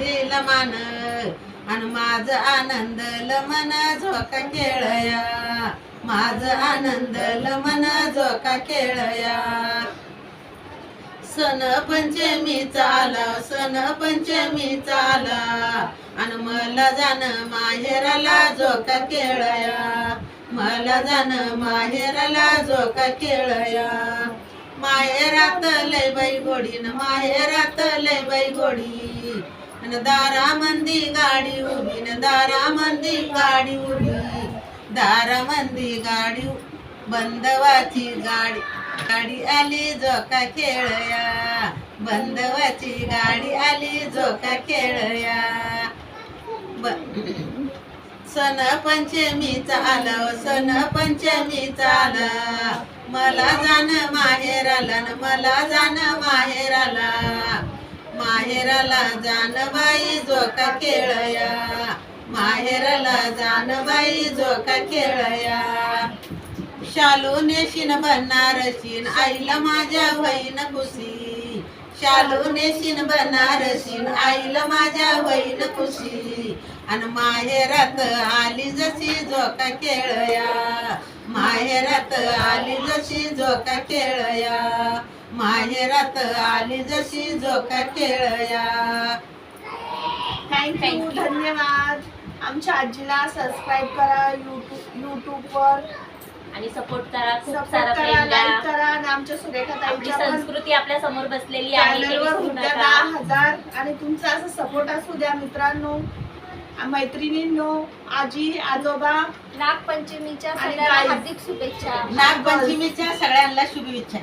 दिल मान आणि माझ आनंद लमन झोका खेळया माझ आनंद लमन झोका खेळया सन पंचमी चाला सन पंचमी चाला. आणि मला जाण माहेराला झोका खेळया मला जाण माहेराला झोका खेळया माहेरात लय बाई गोडी न माहेरात लय बाई गोडी. आणि दारा मंदी गाडी उभी न दारा मंदी गाडी उभी दारा मंदी गाडी उ- बंदवाची गाडी गाडी आली झोका खेळया बंदवाची गाडी आली झोका खेळया ब- सन पंचमीचा आलं सन पंचमीचा आलं मला जाण माहेर न मला जाण माहेराला माहेराला जानबाई झोका खेळया. माहेराला जानबाई झोका खेळया. शालू नेशीन बनारसीन आईला माझ्या होईन खुशी. शालू नेशीन बनारसीन आईला माझ्या होईन खुशी. आणि माहेरात आली जशी झोका खेळया. माहेरात आली जशी झोका खेळया. माहेरात आली जशी झोका खेळया थँक्यू धन्यवाद. आमच्या आजीला सबस्क्राईब करा युट्यूब युट्यूबवर आणि सपोर्ट करा खूप सारा करा प्रेम द्या. लाईक करा आणि आमच्या सुरेखा आपली ताईच्या संस्कृती आपल्यासमोर बसलेली आहे ते चॅनलवर विसरू उद्या नका. दहा हजार. आणि तुमचा असं सपोर्ट असू द्या मित्रांनो. मैत्रिणींनो आजी आजोबा. नागपंचमीच्या आणि सगळ्यांना. हार्दिक शुभेच्छा. नागपंचमीच्या सगळ्यांना शुभेच्छा.